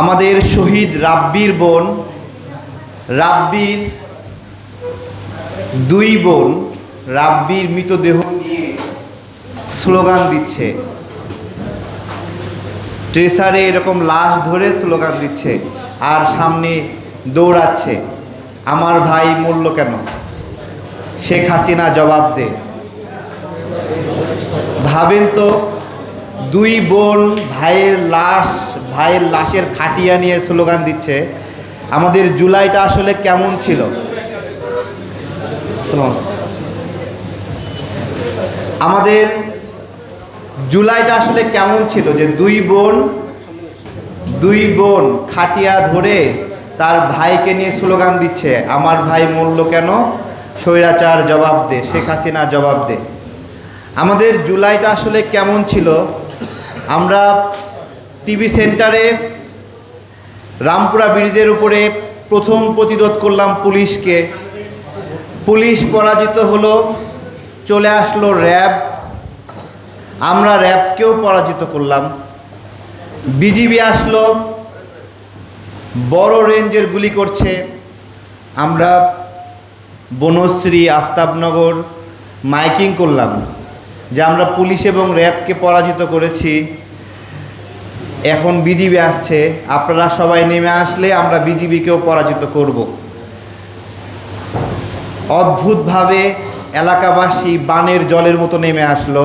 আমাদের শহীদ রাব্বির বোন, রাব্বির দুই বোন, রাব্বির মৃতদেহ নিয়ে স্লোগান দিচ্ছে। ট্রেসারে এরকম লাশ ধরে স্লোগান দিচ্ছে আর সামনে দৌড়াচ্ছে। আমার ভাই মূল্য কেন? শেখ হাসিনা জবাব দে। ভাবেন তো, দুই বোন ভাইয়ের লাশ ভাইয়ের লাশের খাটিয়া নিয়ে স্লোগান দিচ্ছে। আমাদের জুলাইটা আসলে কেমন ছিল? আমাদের জুলাইটা আসলে কেমন ছিল? যে দুই বোন দুই বোন খাটিয়া ধরে তার ভাইকে নিয়ে স্লোগান দিচ্ছে, আমার ভাই মূল্য কেন? স্বৈরাচার জবাব দে, শেখ হাসিনা জবাব দে। আমাদের জুলাইটা আসলে কেমন ছিল? আমরা টিভি সেন্টারে রামপুরা ব্রিজের উপরে প্রথম প্রতিরোধ করলাম পুলিশকে। পুলিশ পরাজিত হলো, চলে আসলো র্যাব। আমরা র্যাবকেও পরাজিত করলাম। বিজিবি আসলো, বড় রেঞ্জের গুলি করছে। আমরা বনশ্রী, আফতাবনগর মাইকিং করলাম যে আমরা পুলিশ এবং র্যাবকে পরাজিত করেছি। এখন বিজিবি আসছে, আপনারা সবাই নেমে আসলে আমরা বিজিবিকেও পরাজিত করব। অদ্ভুতভাবে এলাকাবাসী বানের জলের মতো নেমে আসলো।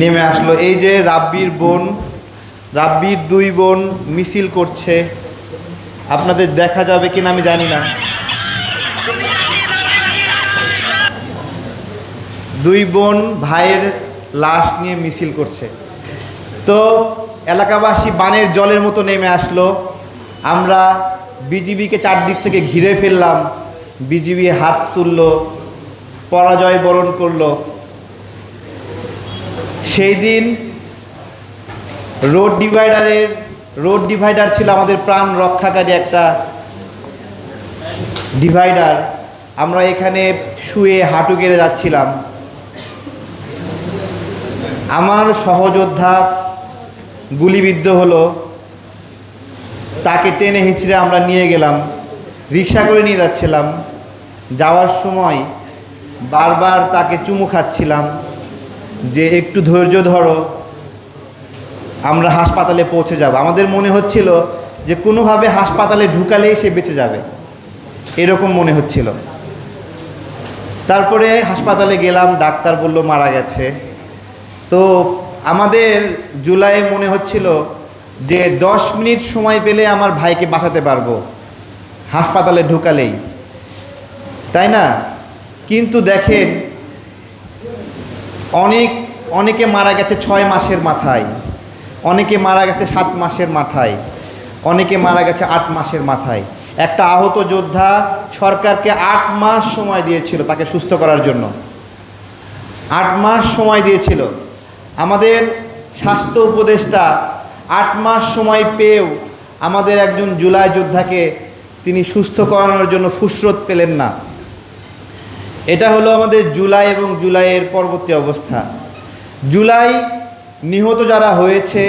নেমে আসলো। এই যে রাব্বির বোন, রাব্বির দুই বোন মিছিল করছে। আপনাদের দেখা যাবে কিনা আমি জানি না। দুই বোন ভাইয়ের লাশ নিয়ে মিছিল করছে। তো এলাকাবাসী বানের জলের মতো নেমে আসলো। আমরা বিজিবিকে চারদিক থেকে ঘিরে ফেললাম। বিজিবি হাত তুললো, পরাজয় বরণ করল। সেই দিন রোড ডিভাইডারের, রোড ডিভাইডার ছিল আমাদের প্রাণ রক্ষাকারী একটা ডিভাইডার। আমরা এখানে শুয়ে হাঁটু গেড়ে যাচ্ছিলাম। আমার সহযোদ্ধা গুলিবিদ্ধ হলো। তাকে টেনে হিঁচড়ে আমরা নিয়ে গেলাম, রিক্সা করে নিয়ে যাচ্ছিলাম। যাওয়ার সময় বারবার তাকে চুমু খাচ্ছিলাম যে, একটু ধৈর্য ধরো, আমরা হাসপাতালে পৌঁছে যাব। আমাদের মনে হচ্ছিল যে, কোনোভাবে হাসপাতালে ঢুকালেই সে বেঁচে যাবে। এরকম মনে হচ্ছিল। তারপরে হাসপাতালে গেলাম, ডাক্তার বলল, মারা গেছে। তো আমাদের জুলাইয়ে মনে হচ্ছিল যে দশ মিনিট সময় পেলে আমার ভাইকে বাঁচাতে পারব, হাসপাতালে ঢুকালেই। তাই না? কিন্তু দেখেন, অনেক, অনেকে মারা গেছে ছয় মাসের মাথায়, অনেকে মারা গেছে সাত মাসের মাথায়, অনেকে মারা গেছে আট মাসের মাথায়। একটা আহত যোদ্ধা সরকারকে আট মাস সময় দিয়েছিল তাকে সুস্থ করার জন্য। আট মাস সময় দিয়েছিল। আমাদের স্বাস্থ্য উপদেষ্টা আট মাস সময় পেয়েও আমাদের একজন জুলাই যোদ্ধাকে তিনি সুস্থ করানোর জন্য ফুসরত পেলেন না। এটা হলো আমাদের জুলাই এবং জুলাইয়ের পরবর্তী অবস্থা। জুলাই নিহত যারা হয়েছে,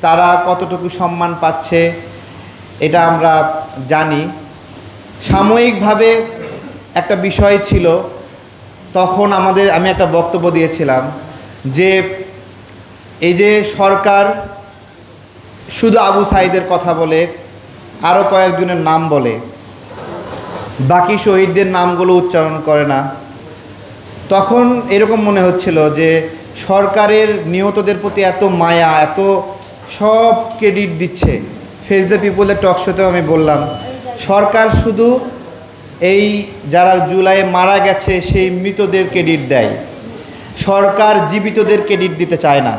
তারা কতটুকু সম্মান পাচ্ছে, এটা আমরা জানি। সাময়িকভাবে একটা বিষয় ছিল, তখন আমাদের, আমি একটা বক্তব্য দিয়েছিলাম যে এই যে সরকার শুধু আবু সাইদের কথা বলে আরও কয়েকজনের নাম বলে, বাকি শহীদদের নামগুলো উচ্চারণ করে না, তখন এরকম মনে হচ্ছিল যে সরকারের নিহতদের প্রতি এত মায়া, এত সব ক্রেডিট দিচ্ছে। ফেস দ্য পিপলের টক শোতেও আমি বললাম, সরকার শুধু এই যারা জুলাইয়ে মারা গেছে, সেই মৃতদের ক্রেডিট দেয়। সরকার জীবিতদের ক্রেডিট দিতে চায় না।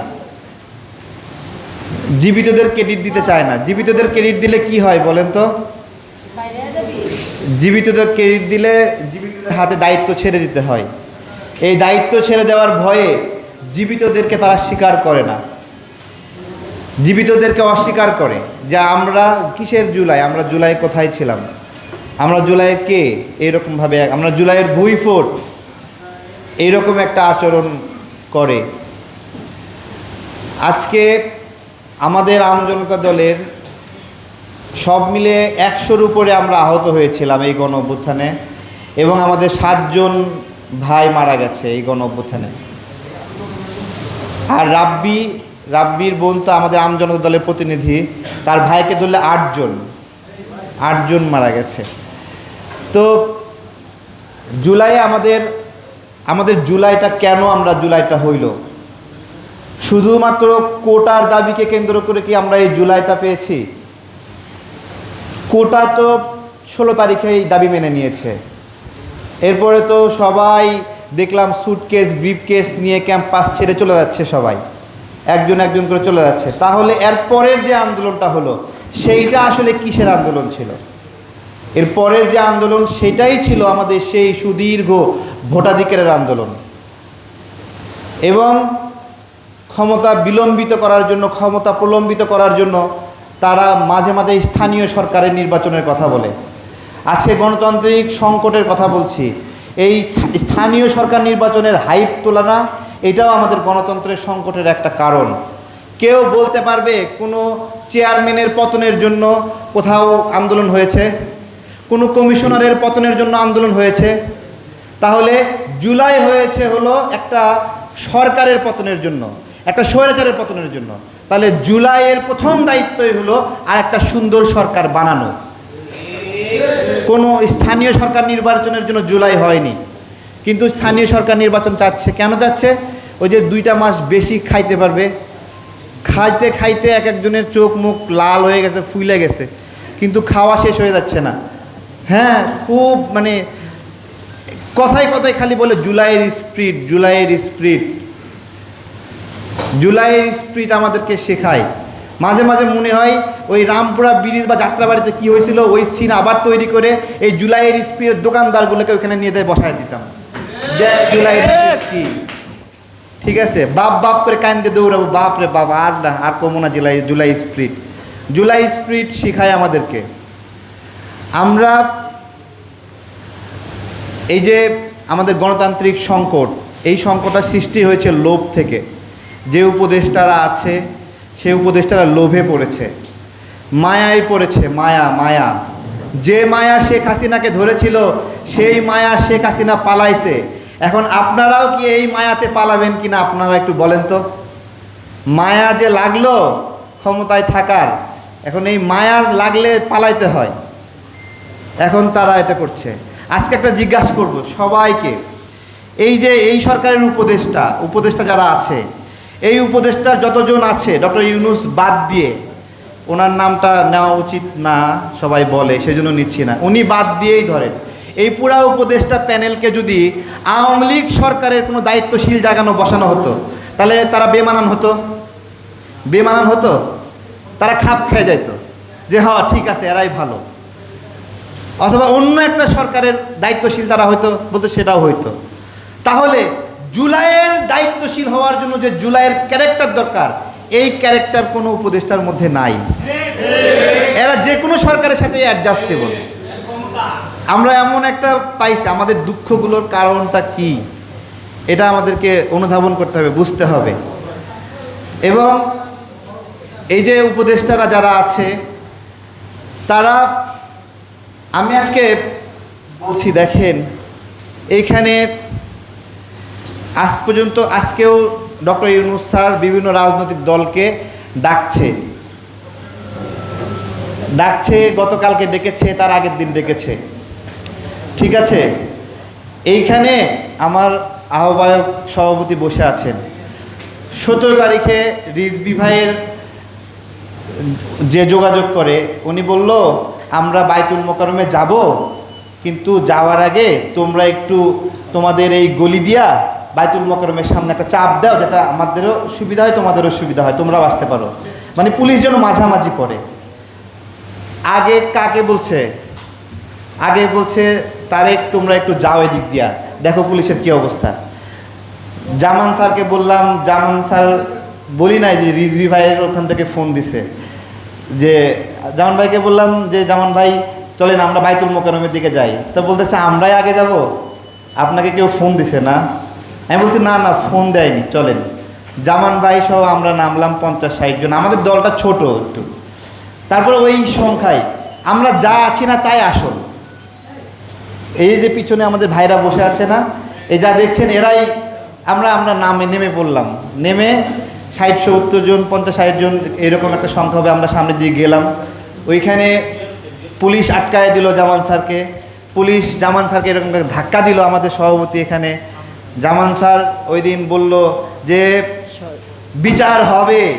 জীবিতদের ক্রেডিট দিতে চায় না। জীবিতদের ক্রেডিট দিলে কি হয় বলেন তো? জীবিতদের ক্রেডিট দিলে জীবিতদের হাতে দায়িত্ব ছেড়ে দিতে হয়। এই দায়িত্ব ছেড়ে দেওয়ার ভয়ে জীবিতদেরকে তারা স্বীকার করে না। জীবিতদেরকে অস্বীকার করে যে আমরা কিসের জুলাই? আমরা জুলাই কোথায় ছিলাম? আমরা জুলাইয়ের কে? এইরকমভাবে আমরা জুলাইয়ের ভুই ফোর্ট এইরকম একটা আচরণ করে। আজকে আমাদের আমজনতা দলের সব মিলে একশোর উপরে আমরা আহত হয়েছিলাম এই গণ অভ্যুত্থানে এবং আমাদের সাতজন ভাই মারা গেছে এই গণ অভ্যুত্থানে। আর রাব্বি, রাব্বির বোন তো আমাদের আমজনতা দলের প্রতিনিধি, তার ভাইকে ধরলে আটজন আটজন মারা গেছে। তো জুলাই আমাদের আমাদের জুলাইটা কেন আমরা জুলাইটা হইল? শুধুমাত্র কোটার দাবিকে কেন্দ্র করে কি আমরা এই জুলাইটা পেয়েছি? কোটা তো ষোলো তারিখে এই দাবি মেনে নিয়েছে। এরপরে তো সবাই দেখলাম সুটকেস ব্রিফকেস নিয়ে ক্যাম্পাস ছেড়ে চলে যাচ্ছে সবাই। একজন একজন করে চলে যাচ্ছে। তাহলে এরপরের যে আন্দোলনটা হলো, সেইটা আসলে কিসের আন্দোলন ছিল? এর পরের যে আন্দোলন, সেটাই ছিল আমাদের সেই সুদীর্ঘ ভোটাধিকারের আন্দোলন। এবং ক্ষমতা বিলম্বিত করার জন্য, ক্ষমতা প্রলম্বিত করার জন্য তারা মাঝে মাঝে স্থানীয় সরকারের নির্বাচনের কথা বলে। আজকে গণতান্ত্রিক সংকটের কথা বলছি। এই স্থানীয় সরকার নির্বাচনের হাইপ তোলানা এটাও আমাদের গণতন্ত্রের সংকটের একটা কারণ। কেউ বলতে পারবে কোনো চেয়ারম্যানের পতনের জন্য কোথাও আন্দোলন হয়েছে? কোনো কমিশনারের পতনের জন্য আন্দোলন হয়েছে? তাহলে জুলাই হয়েছে হলো একটা সরকারের পতনের জন্য। একটা স্বৈরাচারের পতনের জন্য। তাহলে জুলাইয়ের প্রথম দায়িত্বই হলো আর একটা সুন্দর সরকার বানানো। কোনো স্থানীয় সরকার নির্বাচনের জন্য জুলাই হয়নি। কিন্তু স্থানীয় সরকার নির্বাচন চাচ্ছে। কেন চাচ্ছে? ওই যে দুইটা মাস বেশি খাইতে পারবে। খাইতে খাইতে এক একজনের চোখ মুখ লাল হয়ে গেছে, ফুলে গেছে। কিন্তু খাওয়া শেষ হয়ে যাচ্ছে না। হ্যাঁ খুব মানে কথায় কথায় খালি বলে জুলাইয়ের স্প্রিট জুলাইয়ের স্প্রিট জুলাইয়ের স্প্রিট আমাদেরকে শেখায়। মাঝে মাঝে মনে হয় ওই রামপুরা ব্রিজ বা যাত্রাবাড়িতে কি হয়েছিল, ওই সিন আবার তৈরি করে এই জুলাইয়ের স্প্রিটের দোকানদারগুলোকে ওখানে নিয়ে যায় বসায় দিতাম। দেখ জুলাইয়ের কি। ঠিক আছে, বাপ বাপ করে কান্দে দৌড়াবো, বাপ রে বাপ, আর না, আর কমো না July July spirit July spirit শেখায় আমাদেরকে। আমরা এই যে আমাদের গণতান্ত্রিক সংকট, এই সংকটটা সৃষ্টি হয়েছে লোভ থেকে। যে উপদেষ্টারা আছে সেই উপদেষ্টারা লোভে পড়েছে, মায়ায় পড়েছে, মায়া মায়া। যে মায়া শেখ হাসিনাকে ধরেছিল, সেই মায়া শেখ হাসিনা পালাইছে। এখন আপনারাও কি এই মায়াতে পালাবেন কিনা আপনারা একটু বলেন তো। মায়া যে লাগল, ক্ষমতায় থাকার, এখন এই মায়া লাগলে পালাইতে হয়। এখন তারা এটা করছে। আজকে একটা জিজ্ঞাসা করব সবাইকে। এই যে এই সরকারের উপদেষ্টা উপদেষ্টা যারা আছে এই উপদেষ্টার যতজন আছে, ডক্টর ইউনুস বাদ দিয়ে, ওনার নামটা নেওয়া উচিত না, সবাই বলে, সেজন্য নিচ্ছি না। উনি বাদ দিয়েই ধরেন। এই পুরা উপদেষ্টা প্যানেলকে যদি আওয়ামী লীগ সরকারের কোনো দায়িত্বশীল জাগানো বসানো হতো, তাহলে তারা বেমানান হতো? বেমানান হতো? তারা খাপ খেয়ে যাইতো। যে হ্যাঁ ঠিক আছে, এরাই ভালো। অথবা অন্য একটা সরকারের দায়িত্বশীল তারা হয়তো বলতে সেটাও হইতো। তাহলে জুলাইয়ের দায়িত্বশীল হওয়ার জন্য যে জুলাইয়ের ক্যারেক্টার দরকার, এই ক্যারেক্টার কোনো উপদেষ্টার মধ্যে নাই। এরা যে কোনো সরকারের সাথে অ্যাডজাস্টেবল আমরা এমন একটা পাইছি, আমাদের দুঃখগুলোর কারণটা কি? এটা আমাদেরকে অনুধাবন করতে হবে, বুঝতে হবে। এবং এই যে উপদেষ্টারা যারা আছে, তারা, আমি আজকে বলছি, দেখেন এইখানে আজ পর্যন্ত আজকেও ডক্টর ইউনুস স্যার বিভিন্ন রাজনৈতিক দলকে ডাকছে। ডাকছে, গতকালকে ডেকেছে, তার আগের দিন ডেকেছে। ঠিক আছে? এইখানে আমার আহ্বায়ক সভাপতি বসে আছেন। সতেরো তারিখে রিজবি ভাইয়ের যে যোগাযোগ করে, উনি বলল, আমরা বাইতুল মোকারমে যাব, কিন্তু যাওয়ার আগে তোমরা একটু তোমাদের এই গলি দিয়া বাইতুল মোকারমের সামনে একটা চাপ দাও যেটা আমাদেরও সুবিধা হয়, তোমাদেরও সুবিধা হয়, তোমরাও আসতে পারো। মানে পুলিশ যেন মাঝামাঝি পড়ে। আগে কাকে বলছে? আগে বলছে, তারেক, তোমরা একটু যাও এদিক দিয়া। দেখো পুলিশের কি অবস্থা। জামান স্যারকে বললাম, জামান স্যার বলি নাই যে রিজভি ভাইয়ের ওখান থেকে ফোন দিছে। যে জামান ভাইকে বললাম যে, জামান ভাই, চলেন আমরা বাইতুল মোকারমের দিকে যাই। তো বলতেছে, আমরাই আগে যাব? আপনাকে কেউ ফোন দিছে না? আমি বলছি, না না ফোন দেয়নি, চলেন। জামান ভাই সহ আমরা নামলাম পঞ্চাশ, ষাট জন। আমাদের দলটা ছোট একটু। তারপরে ওই সংখ্যায়, আমরা যা আছি না তাই আসল এই যে পিছনে আমাদের ভাইরা বসে আছে না, এই যা দেখছেন, এরাই আমরা আমরা নামে, নেমে পড়লাম। নেমে ষাট, সত্তর জন, পঞ্চাশ, ষাট জন এরকম একটা সংখ্যা হবে, আমরা সামনে দিয়ে গেলাম। ওইখানে পুলিশ আটকায় দিল জামান স্যারকে। পুলিশ জামান স্যারকে এরকম ধাক্কা দিল আমাদের সভাপতি এখানে। জামান স্যার ওই দিন বলল যে বিচার হবে।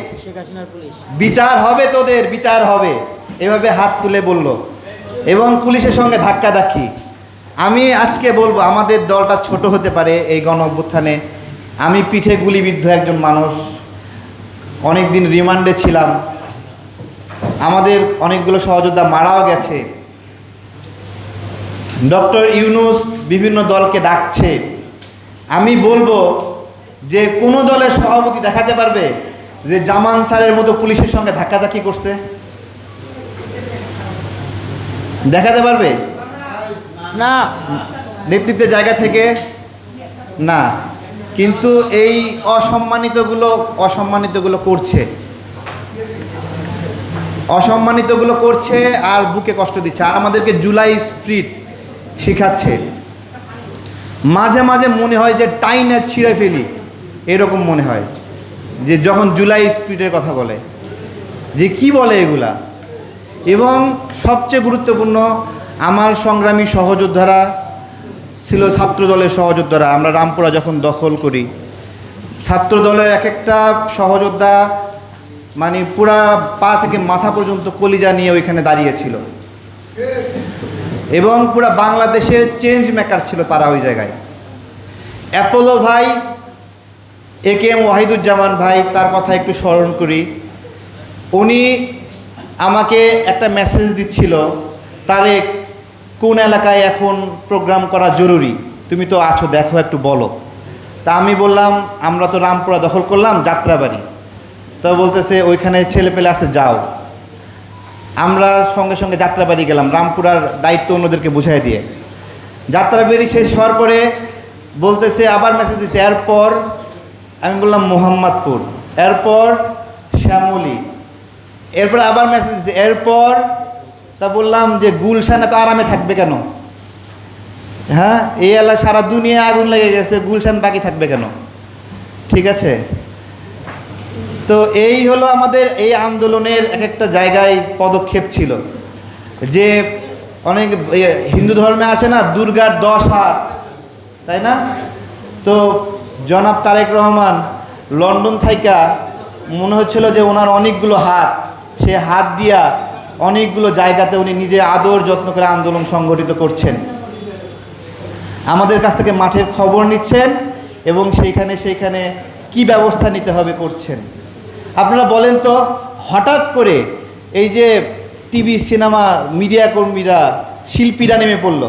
বিচার হবে তোদের বিচার হবে। এভাবে হাত তুলে বলল। এবং পুলিশের সঙ্গে ধাক্কা ধাক্কি। আমি আজকে বলব আমাদের দলটা ছোট হতে পারে এই গণ অভ্যুত্থানে। আমি পিঠে গুলিবিদ্ধ একজন মানুষ। অনেক দিন রিমান্ডে ছিলাম। আমাদের অনেকগুলো সহযোদ্ধা মারাও গেছে। ডক্টর ইউনুস বিভিন্ন দলকে ডাকছে। আমি বলব যে কোনো দলের সভাপতি দেখাতে পারবে যে জামান স্যারের মতো পুলিশের সঙ্গে ধাক্কাধাক্কি করছে? দেখাতে পারবে? না। নেতৃত্বের জায়গা থেকে? না। কিন্তু এই অসম্মানিতগুলো অসম্মানিতগুলো করছে। অসম্মানিতগুলো করছে আর বুকে কষ্ট দিচ্ছে। আর আমাদেরকে জুলাই স্ট্রিট শেখাচ্ছে। মাঝে মাঝে মনে হয় যে টাইনে ছিঁড়ে ফেলি, এরকম মনে হয়। যে যখন জুলাই স্পিডের কথা বলে, যে কি বলে এগুলা? এবং সবচেয়ে গুরুত্বপূর্ণ, আমার সংগ্রামী সহযোদ্ধারা ছিল ছাত্র দলের সহযোদ্ধারা। আমরা রামপুরা যখন দখল করি, ছাত্র দলের এক একটা সহযোদ্ধা মানে পুরা পা থেকে মাথা পর্যন্ত কলিজা নিয়ে ওইখানে দাঁড়িয়েছিল এবং পুরা বাংলাদেশের চেঞ্জ মেকার ছিল তারা ওই জায়গায়। অ্যাপোলো ভাই, এ কে এম ওয়াহিদুজ্জামান ভাই, তার কথা একটু স্মরণ করি। উনি আমাকে একটা মেসেজ দিচ্ছিল তারে কোন এলাকায় এখন প্রোগ্রাম করা জরুরি? তুমি তো আছো, দেখো একটু বলো। তা আমি বললাম, আমরা তো রামপুরা দখল করলাম, যাত্রাবাড়ি। তো বলতেছে, ওইখানে ছেলে পেলে আসতে যাও। আমরা সঙ্গে সঙ্গে যাত্রা যাত্রাবাড়ি গেলাম, রামপুরার দায়িত্ব অন্যদেরকে বুঝাই দিয়ে। যাত্রা যাত্রাবাড়ি শেষ হওয়ার পরে বলতেছে, আবার মেসেজ দিচ্ছে এরপর আমি বললাম, মোহাম্মদপুর। এরপর শ্যামলী। এরপর আবার মেসেজ দিচ্ছে এরপর তা বললাম যে, গুলশানে তো আরামে থাকবে কেন? হ্যাঁ এই এলাকা সারা দুনিয়া আগুন লেগে গেছে, গুলশান বাকি থাকবে কেন? ঠিক আছে? তো এই হলো আমাদের এই আন্দোলনের এক একটা জায়গায় পদক্ষেপ ছিল। যে অনেক হিন্দু ধর্মে আছে না, দুর্গার দশ হাত, তাই না? তো জনাব তারেক রহমান লন্ডন থাইকা মনে হচ্ছিল যে ওনার অনেকগুলো হাত, সে হাত দিয়া অনেকগুলো জায়গাতে উনি নিজে আদর যত্ন করে আন্দোলন সংগঠিত করছেন। আমাদের কাছ থেকে মাঠের খবর নিচ্ছেন এবং সেইখানে সেইখানে কি ব্যবস্থা নিতে হবে করছেন। আপনারা বলেন তো, হঠাৎ করে এই যে টিভি, সিনেমা, মিডিয়া কর্মীরা, শিল্পীরা নেমে পড়ল।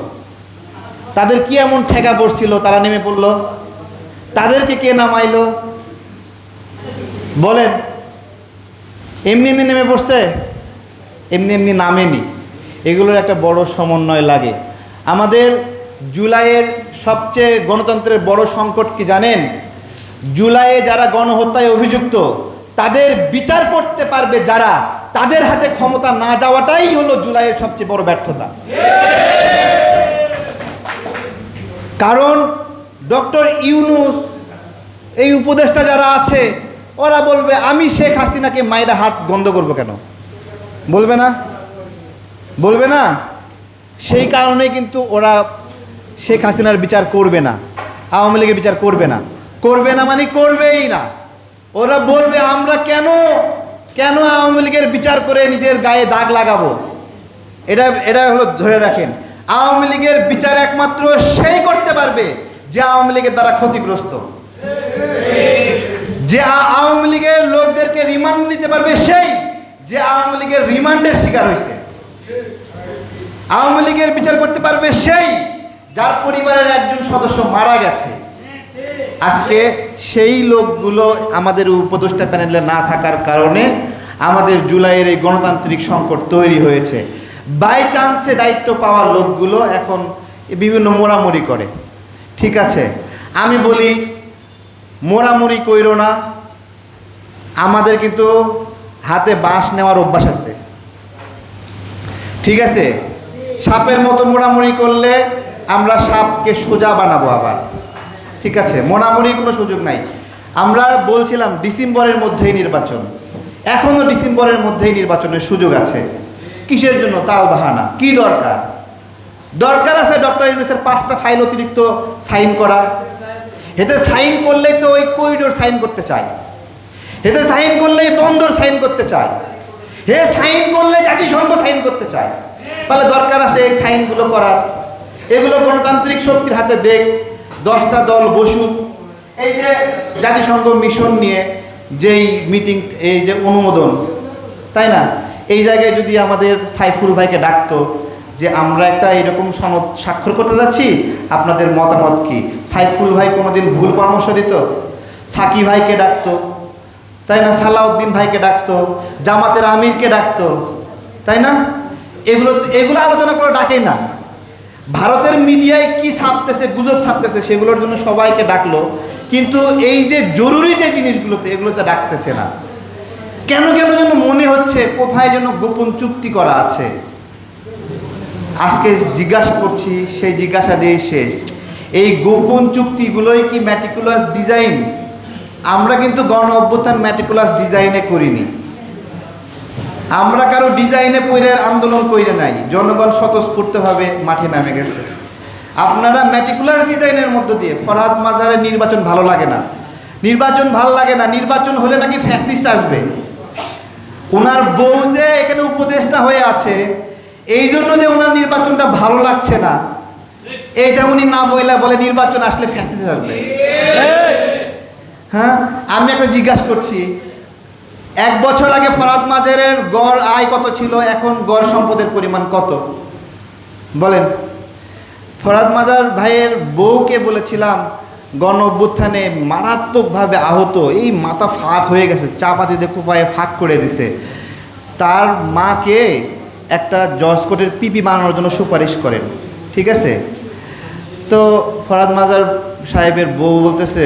তাদের কি এমন ঠেকা পড়ছিল, তারা নেমে পড়ল? তাদেরকে কে নামাইলো? বলেন। এমনি এমনি নেমে পড়ছে? এমনি এমনি নামেনি। এগুলোর একটা বড় সমন্বয় লাগে। আমাদের জুলাইয়ের সবচেয়ে গণতন্ত্রের বড় সংকট কি জানেন? জুলাইয়ে যারা গণহত্যায় অভিযুক্ত তাদের বিচার করতে পারবে যারা, তাদের হাতে ক্ষমতা না যাওয়াটাই হলো জুলাইয়ের সবচেয়ে বড় ব্যর্থতা। কারণ ডক্টর ইউনুস, এই উপদেষ্টা যারা আছে, ওরা বলবে, আমি শেখ হাসিনাকে মায়েরা হাত বন্ধ করব কেন? বলবে না? বলবে না? সেই কারণে কিন্তু ওরা শেখ হাসিনার বিচার করবে না, আওয়ামী লীগের বিচার করবে না। করবে না মানে করবেই না। ওরা বলবে, আমরা কেন কেন আওয়ামী লীগের বিচার করে নিজের গায়ে দাগ লাগাবো? এটা এটা হলো ধরে রাখেন। আওয়ামী লীগের বিচার একমাত্র সেই করতে পারবে যে আওয়ামী লীগের দ্বারা ক্ষতিগ্রস্ত। যে আওয়ামী লীগের লোকদেরকে রিমান্ড নিতে পারবে সেই যে আওয়ামী লীগের রিমান্ডের শিকার হয়েছে। আওয়ামী লীগের বিচার করতে পারবে সেই যার পরিবারের একজন সদস্য মারা গেছে। আজকে সেই লোকগুলো আমাদের উপদেষ্টা প্যানেলে না থাকার কারণে আমাদের জুলাইয়ের এই গণতান্ত্রিক সংকট তৈরি হয়েছে। বাই চান্সে দায়িত্ব পাওয়ার লোকগুলো এখন বিভিন্ন মোড়ামুড়ি করে। ঠিক আছে? আমি বলি, মোড়ামুড়ি কইর না। আমাদের কিন্তু হাতে বাঁশ নেওয়ার অভ্যাস আছে। ঠিক আছে? সাপের মতো মোড়ামুড়ি করলে আমরা সাপকে সোজা বানাবো আবার। ঠিক আছে মোড়ামুড়ি কোনো সুযোগ নাই। আমরা বলছিলাম ডিসেম্বরের মধ্যেই নির্বাচন। এখনও ডিসেম্বরের মধ্যেই নির্বাচনের সুযোগ আছে। কিসের জন্য? তাল বাহানা। কি দরকার? দরকার আছে ডক্টর ইউনুসের পাঁচটা ফাইল অতিরিক্ত সাইন করা। এতে সাইন করলেই তো ওই করিডোর সাইন করতে চায়। এতে সাইন করলেই বন্দর সাইন করতে চায়। হে সাইন করলে জাতিসংঘ সাইন করতে চায়। তাহলে দরকার আছে এই সাইনগুলো করার। এগুলো গণতান্ত্রিক শক্তির হাতে দেখ। দশটা দল বসুক। এই যে জাতিসংঘ মিশন নিয়ে যেই মিটিং, এই যে অনুমোদন, তাই না? এই জায়গায় যদি আমাদের সাইফুল ভাইকে ডাকতো যে, আমরা একটা এরকম সনদ স্বাক্ষর করতে যাচ্ছি, আপনাদের মতামত কি? সাইফুল ভাই কোনোদিন ভুল পরামর্শ দিত? সাকি ভাইকে ডাকতো, তাই না? সালাউদ্দিন ভাইকে ডাকতো, জামাতের আমিরকে ডাকতো, তাই না? এগুলো এগুলো আলোচনা করে ডাকেই না। ভারতের মিডিয়ায় কি ছাপতেছে, গুজব ছাপতেছে, সেগুলোর জন্য সবাইকে ডাকলো। কিন্তু এই যে জরুরি যে জিনিসগুলোতে, এগুলোতে ডাকতেছে না। কেন কেন যেন মনে হচ্ছে কোথায় যেন গোপন চুক্তি করা আছে। আজকে জিজ্ঞাসা করছি, সেই জিজ্ঞাসা দিয়ে শেষ। এই গোপন চুক্তিগুলোই কি ম্যাটিকুলাস ডিজাইন আমরা কিন্তু গণ অভ্যুত্থান ম্যাটিকুলাস ডিজাইনে করিনি। আমরা কারও ডিজাইনে পইরে আন্দোলন কইরে নাই, জনগণ স্বতঃস্ফূর্তভাবে মাঠে নামে গেছে। আপনারা ম্যাটিকুলার ডিজাইনের মধ্য দিয়ে, ফরহাদ মাজারের নির্বাচন ভালো লাগে না। নির্বাচন ভালো লাগে না, নির্বাচন হলে নাকি ফ্যাসিস্ট আসবে। ওনার বউ যে এখানে উপদেষ্টা হয়ে আছে, এই জন্য যে ওনার নির্বাচনটা ভালো লাগছে না, এইটা উনি না বইলা বলে নির্বাচন আসলে ফ্যাসিস্ট আসবে। হ্যাঁ? আমি একটা জিজ্ঞাসা করছি এক বছর আগে ফরাদ মাজারের গড় আয় কত ছিল? এখন গড় সম্পদের পরিমাণ কত? বলেন। ফরাদ মাজার ভাইয়ের বউকে বলেছিলাম, গণ অভ্যুত্থানে মারাত্মকভাবে আহত। এই মাথা ফাঁক হয়ে গেছে চাপাতিতে কোপায়ে ফাঁক করে দিছে। তার মাকে একটা জজ কোর্টের পিপি বানানোর জন্য সুপারিশ করেন, ঠিক আছে? তো ফরাদ মাজার সাহেবের বউ বলতেছে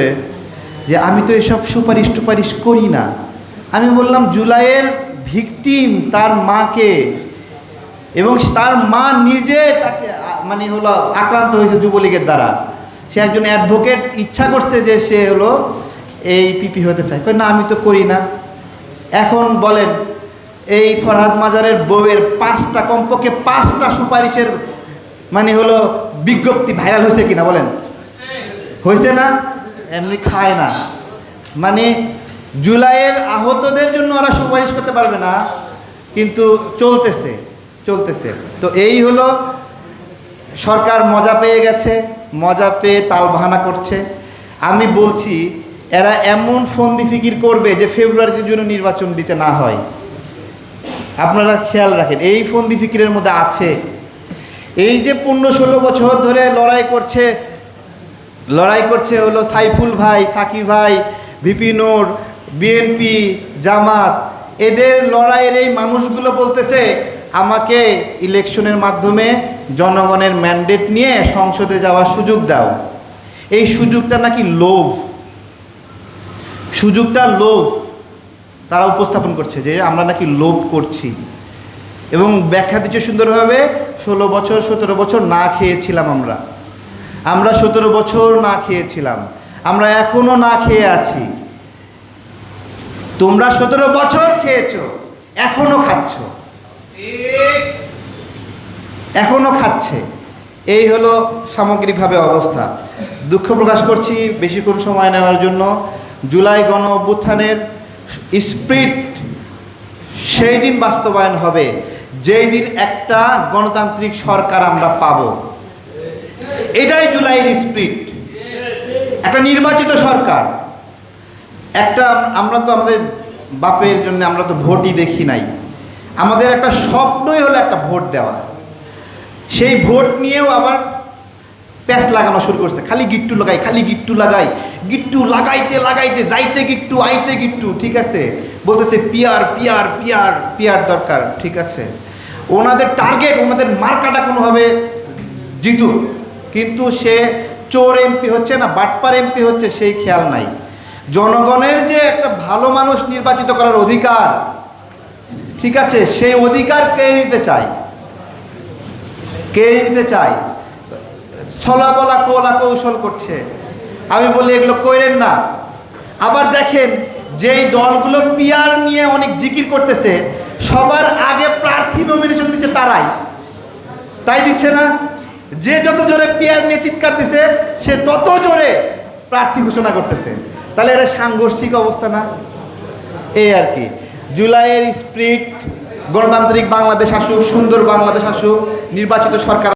যে, আমি তো এসব সুপারিশ টুপারিশ করি না। আমি বললাম, জুলাইয়ের ভিকটিম তার মাকে এবং তার মা নিজে তাকে মানে হলো আক্রান্ত হয়েছে যুবলীগের দ্বারা। সে একজন অ্যাডভোকেট ইচ্ছা করছে যে সে হলো এই পিপি হতে চায়। না, আমি তো করি না। এখন বলেন, এই ফরহাদ মাজারের বউয়ের পাঁচটা, কমপক্ষে পাঁচটা সুপারিশের মানে হলো বিজ্ঞপ্তি ভাইরাল হয়েছে কিনা বলেন? হয়েছে না? এমনি খায় না। মানে জুলাইয়ের আহতদের জন্য ওরা সুপারিশ করতে পারবে না, কিন্তু চলতেছে চলতেছে। তো এই হলো, সরকার মজা পেয়ে গেছে, মজা পেয়ে তাল বাহানা করছে। আমি বলছি, এরা এমন ফন্দি ফিকির করবে যে ফেব্রুয়ারিতে জন্য নির্বাচন দিতে না হয়। আপনারা খেয়াল রাখেন, এই ফন্দি ফিকিরের মধ্যে আছে। এই যে পনেরো ষোলো বছর ধরে লড়াই করছে লড়াই করছে হলো সাইফুল ভাই সাকি ভাই বিপিনুর বিএনপি জামাত, এদের লড়াইয়ের এই মানুষগুলো বলতেছে, আমাকে ইলেকশনের মাধ্যমে জনগণের ম্যান্ডেট নিয়ে সংসদে যাওয়ার সুযোগ দাও। এই সুযোগটা নাকি লোভ। সুযোগটা লোভ তারা উপস্থাপন করছে, যে আমরা নাকি লোভ করছি। এবং ব্যাখ্যা দিচ্ছে সুন্দরভাবে, ষোলো বছর, সতেরো বছর না খেয়েছিলাম আমরা। আমরা সতেরো বছর না খেয়েছিলাম। আমরা এখনও না খেয়ে আছি। তোমরা সতেরো বছর খেয়েছ, এখনও খাচ্ছ। এখনও খাচ্ছে। এই হলো সামগ্রিকভাবে অবস্থা। দুঃখ প্রকাশ করছি বেশিক্ষণ সময় নেওয়ার জন্য। জুলাই গণ অভ্যুত্থানের স্প্রিট সেই দিন বাস্তবায়ন হবে। যেই দিন একটা গণতান্ত্রিক সরকার আমরা পাবো। এটাই জুলাইয়ের স্প্রিট। একটা নির্বাচিত সরকার। একটা আমরা তো আমাদের বাপের জন্য আমরা তো ভোটই দেখি নাই। আমাদের একটা স্বপ্নই হলো একটা ভোট দেওয়া। সেই ভোট নিয়েও আবার প্যাঁচ লাগানো শুরু করছে। খালি গিট্টু লাগাই, খালি গিট্টু লাগাই। গিট্টু লাগাইতে লাগাইতে, যাইতে গিট্টু, আইতে গিট্টু, ঠিক আছে? বলতেছে, পিয়ার পিয়ার পিয়ার পিয়ার দরকার, ঠিক আছে? ওনাদের টার্গেট ওনাদের মার্কাটা কোনোভাবে জিতুক। কিন্তু সে চোর এমপি হচ্ছে না, বাটপার এমপি হচ্ছে, সেই খেয়াল নাই। জনগণের যে একটা ভালো মানুষ নির্বাচিত করার অধিকার, ঠিক আছে, সেই অধিকার কে নিতে চায়? কে নিতে চায়? ছলা বলা কোলা কৌশল করছে। আমি বলি, এগুলো কইরেন না। আবার দেখেন, যেই দলগুলো পিয়ার নিয়ে অনেক জিকির করতেছে, সবার আগে প্রার্থী নমিনেশন দিচ্ছে তারাই। তাই দিচ্ছে না? যে যত জোরে পিয়ার নিয়ে চিৎকার দিছে, সে তত জোরে প্রার্থী ঘোষণা করতেছে। তাহলে এটা সাংঘর্ষিক অবস্থা না? এই আর কি। জুলাইয়ের স্প্রিট গণতান্ত্রিক বাংলাদেশ আসুক, সুন্দর বাংলাদেশ আসুক, নির্বাচিত সরকার